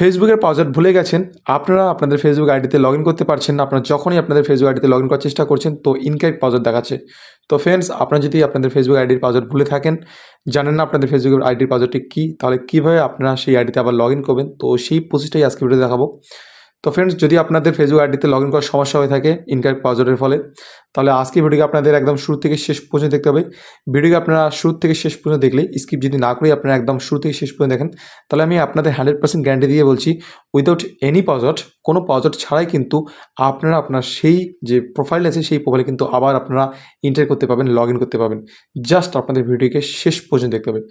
ফেসবুকের পাসওয়ার্ড ভুলে গেছেন, আপনারা আপনাদের ফেসবুক আইডিতে লগ ইন করতে পারছেন না, আপনারা যখনই আপনাদের ফেসবুক আইডিতে লগ ইন করার চেষ্টা করছেন, তো ইনকারেক্ট পাসওয়ার্ড দেখাচ্ছে। তো ফ্রেন্ডস আপনারা যদি আপনাদের ফেসবুক আইডির পাসওয়ার্ড ভুলে থাকেন, জানেন না আপনাদের ফেসবুকের আইডির পাসওয়ার্ডটি কী, তাহলে কীভাবে আপনারা সেই আইডিতে আবার লগ ইন করবেন? তো সেই প্রসেসটাই আজকে ভিডিও দেখাবো। তো ফ্রেন্ডস যদি আপনাদের ফেসবুক আইডিতে লগ ইন করার সমস্যা হয়ে থাকে ইনকারেক্ট পাসওয়ার্ডের ফলে, তাহলে আজকে ভিডিওকে আপনাদের একদম শুরু থেকে শেষ পর্যন্ত দেখতে হবে। ভিডিওকে আপনারা শুরু থেকে শেষ পর্যন্ত দেখলে স্কিপ যদি না করে আপনারা একদম শুরু থেকে শেষ পর্যন্ত দেখেন, তাহলে আমি আপনাদের হান্ড্রেড পার্সেন্ট গ্যারান্টি দিয়ে বলছি উইদাউট এনি পাসওয়ার্ড কোনো পাসওয়ার্ড ছাড়াই কিন্তু আপনারা আপনার সেই যে প্রোফাইল আছে, সেই প্রোফাইলে কিন্তু আবার আপনারা এন্টার করতে পারবেন লগ ইন করতে পারবেন। জাস্ট আপনাদের ভিডিওকে শেষ পর্যন্ত দেখতে হবে।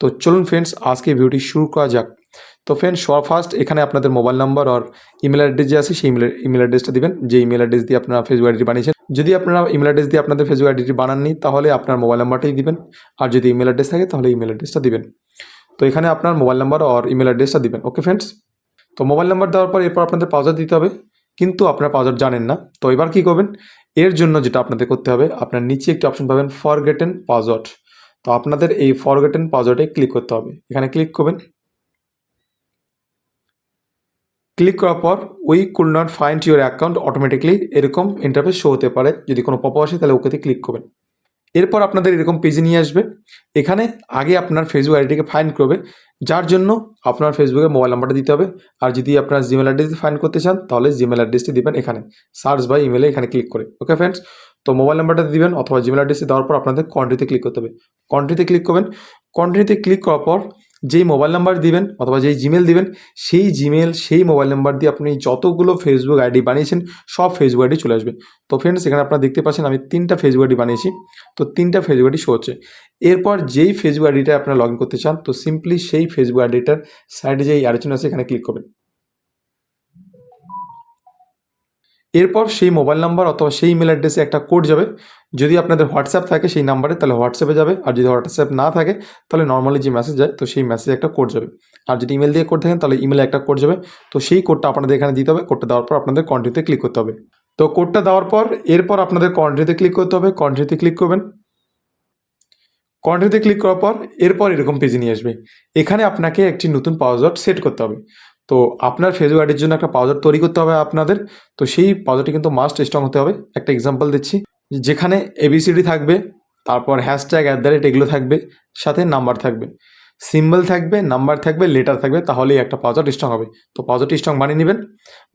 তো চলুন ফ্রেন্ডস আজকে ভিডিওটি শুরু করা যাক। তো ফ্রেন্ডস সবার ফার্স্ট এখানে আপনাদের মোবাইল নাম্বার আর ইমেল অ্যাড্রেস যে আছে, সেই ইমেল অ্যাড্রেসটা দিবেন। যে ইমেল অ্যাড্রেস দিয়ে আপনারা ফেসবুক আইডি বানিয়েছেন। যদি আপনারা ইমেল অ্যাড্রেস দিয়ে আপনাদের ফেসবুক আইডিটি বানাননি, তাহলে আপনার মোবাইল নাম্বারটাই দিবেন। আর যদি ইমেল অ্যাড্রেস থাকে, তাহলে ইমেল অ্যাড্রেসটা দিবেন। তো এখানে আপনার মোবাইল নাম্বার আর ইমেল অ্যাড্রেসটা দিবেন। ওকে ফ্রেন্ডস তো মোবাইল নাম্বার দেওয়ার পর এরপর আপনাদের পাসওয়ার্ড দিতে হবে। কিন্তু আপনার পাসওয়ার্ড জানেন না। তো এবার কী করবেন? এর জন্য যেটা আপনাদের করতে হবে, আপনার নিচে একটি অপশন পাবেন ফরগেটেন পাসওয়ার্ড তো আপনাদের এই ফরগেটেন পাসওয়ার্ডে ক্লিক করতে হবে। এখানে ক্লিক করবেন। ক্লিক করার পর we could not find your account automatically এরকম ইন্টারফেস শো হতে পারে। যদি কোনো পপ আসে, তাহলে ওকেতে ক্লিক করবেন। এরপর আপনাদের এরকম পেজে নিয়ে আসবে। এখানে আগে আপনার ফেসবুক আইডিটিকে ফাইন্ড করবে, যার জন্য আপনার ফেসবুকে মোবাইল নাম্বারটা দিতে হবে। আর যদি আপনার জিমেল অ্যাড্রেস ফাইন্ড করতে চান, তাহলে জিমেল অ্যাড্রেসটি দেবেন এখানে। সার্চ বা ইমেলে এখানে ক্লিক করে। ওকে ফ্রেন্ডস তো মোবাইল নাম্বারটা দিবেন অথবা জিমেল অ্যাড্রেসে দেওয়ার পর আপনাদের কন্ট্রিতে ক্লিক করতে হবে। কন্ট্রিতে ক্লিক করবেন। কন্ট্রিতে ক্লিক করার পর যেই মোবাইল নাম্বার দিবেন অথবা যেই জিমেল দিবেন, সেই জিমেল সেই মোবাইল নাম্বার দিয়ে আপনি যতগুলো ফেসবুক আইডি বানিয়েছেন, সব ফেসবুক আইডি চলে আসবে। তো ফ্রেন্ডস এখানে আপনারা দেখতে পাচ্ছেন আমি তিনটা ফেসবুক আইডি বানিয়েছি। তো তিনটা ফেসবুক আইডি শো হচ্ছে। এরপর যেই ফেসবুক আইডিটা আপনারা লগ করতে চান, তো সিম্পলি সেই ফেসবুক আইডিটার সাইডে যেই আলোচনা আছে, এখানে ক্লিক করবেন। এরপর সেই মোবাইল নাম্বার অথবা সেই ইমেল অ্যাড্রেসে একটা কোড যাবে। যদি আপনাদের হোয়াটসঅ্যাপ থাকে সেই নাম্বারে তাহলে হোয়াটসঅ্যাপে যাবে। আর যদি হোয়াটসঅ্যাপ না থাকে, তাহলে নর্মালি যে মেসেজ যায়, তো সেই মেসেজে একটা কোড যাবে। আর যদি ইমেল দিয়ে কোড থাকেন তাহলে ইমেলে একটা কোড যাবে। তো সেই কোডটা আপনাদের এখানে দিতে হবে। কোডটা দেওয়ার পর আপনাদের কন্ট্রিতে ক্লিক করতে হবে। তো কোডটা দেওয়ার পর, এরপর আপনাদের কন্ট্রিতে ক্লিক করতে হবে। কন্ট্রিতে ক্লিক করবেন। কন্ট্রিতে ক্লিক করার পর, এরপর এরকম পেজে নিয়ে আসবে। এখানে আপনাকে একটি নতুন পাসওয়ার্ড সেট করতে হবে। তো আপনার ফেসবুক আইডির জন্য একটা পাসওয়ার্ড তৈরি করতে হবে আপনাদের। তো সেই পাসওয়ার্ডটি কিন্তু মাস্ট স্ট্রং হতে হবে। একটা এক্সাম্পল দিচ্ছি। যেখানে এবিসিডি থাকবে, তারপর হ্যাশট্যাগ অ্যাট দ্য রেট এগুলো থাকবে, সাথে নাম্বার থাকবে। সিম্বল থাকবে নাম্বার থাকবে লেটার থাকবে, তাহলেই একটা পাউজার স্ট্রং হবে। তো পাউজারটি স্ট্রং বানিয়ে নেবেন।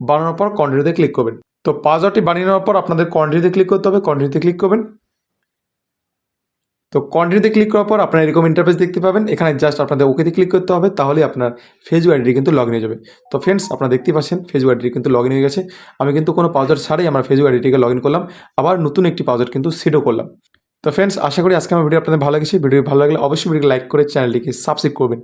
বানানোর পর কন্টিনিউতে ক্লিক করবেন। তো পাউজারটি বানিয়ে নেওয়ার পর আপনাদের কন্টিনিউতে ক্লিক করতে হবে। কন্টিনিউতে ক্লিক করবেন। তো কন্টিনিউতে ক্লিক করার পর আপনার এরকম ইন্টারফেস দেখতে পাবেন। এখানে জাস্ট আপনাদের ওকেতে ক্লিক করতে হবে তাহলে আপনার ফেসবুক আইডি কিন্তু লগ হয়ে যাবে। তো ফ্রেন্ডস আপনারা দেখতে পাচ্ছেন ফেসবুক আইডি কিন্তু লগ হয়ে গেছে। আমি কিন্তু কোনো পাউজার ছাড়াই আমার ফেসবুক আইডিটিকে লগ করলাম। আবার নতুন একটি পাউজার কিন্তু সেটও করলাম। তো ফ্রেন্ডস আশা করি আজকে আমার ভিডিও আপনাদের ভালো লেগেছে। ভিডিও ভালো লাগলে অবশ্যই ভিডিওকে লাইক করে চ্যানেলটিকে সাবস্ক্রাইব করবেন।